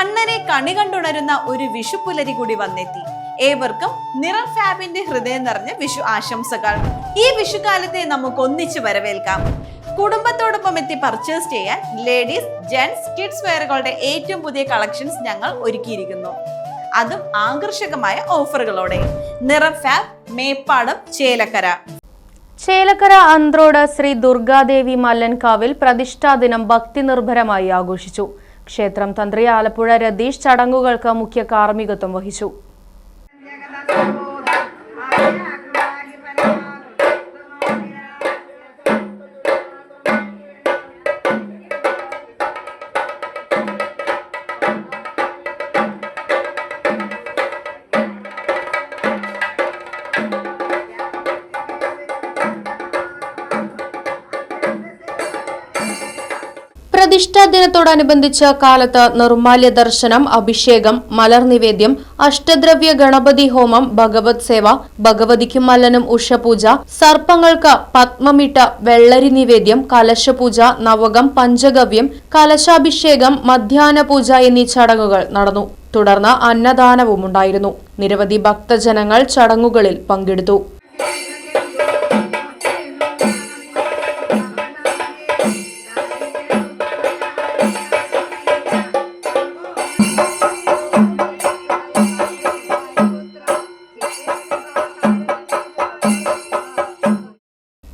കണ്ണനെ കണി കണ്ടുണരുന്ന ഒരു വിഷു പുലരി കൂടി വന്നെത്തി. ഏവർക്കും നിറം ഫാബിന്റെ ഹൃദയം നിറഞ്ഞ വിഷു ആശംസകൾ. ഈ വിഷുക്കാലത്തെ നമുക്ക് ഒന്നിച്ച് വരവേൽക്കാം. കുടുംബത്തോടൊപ്പം എത്തി പർച്ചേസ് ചെയ്യാൻ ലേഡീസ് ജെന്റ്സ് കിഡ്സ് വെയറുകളുടെ ഏറ്റവും പുതിയ കളക്ഷൻസ് ഞങ്ങൾ ഒരുക്കിയിരിക്കുന്നു. അതും ആകർഷകമായ ഓഫറുകളോടെ നിറം ഫാബ് മേപ്പാടം ചേലക്കര. ചേലക്കര അന്ത്രോട് ശ്രീ ദുർഗാദേവി മല്ലൻകാവിൽ പ്രതിഷ്ഠാ ദിനം ഭക്തി നിർഭരമായി ആഘോഷിച്ചു. ക്ഷേത്രം തന്ത്രി ആലപ്പുഴ രതീഷ് ചടങ്ങുകൾക്ക് മുഖ്യ കാർമ്മികത്വം വഹിച്ചു പ്രതിഷ്ഠാ ദിനത്തോടനുബന്ധിച്ച് കാലത്ത് നിർമാല്യ ദർശനം അഭിഷേകം മലർ നിവേദ്യം അഷ്ടദ്രവ്യ ഗണപതി ഹോമം ഭഗവത് സേവ ഭഗവതിക്കും മല്ലനും ഉഷപൂജ സർപ്പങ്ങൾക്ക് പത്മമിട്ട വെള്ളരി നിവേദ്യം കലശപൂജ നവകം പഞ്ചഗവ്യം കലശാഭിഷേകം മധ്യാഹ്ന പൂജ എന്നീ ചടങ്ങുകൾ നടന്നു. തുടർന്ന് അന്നദാനവും ഉണ്ടായിരുന്നു നിരവധി ഭക്തജനങ്ങൾ ചടങ്ങുകളിൽ പങ്കെടുത്തു.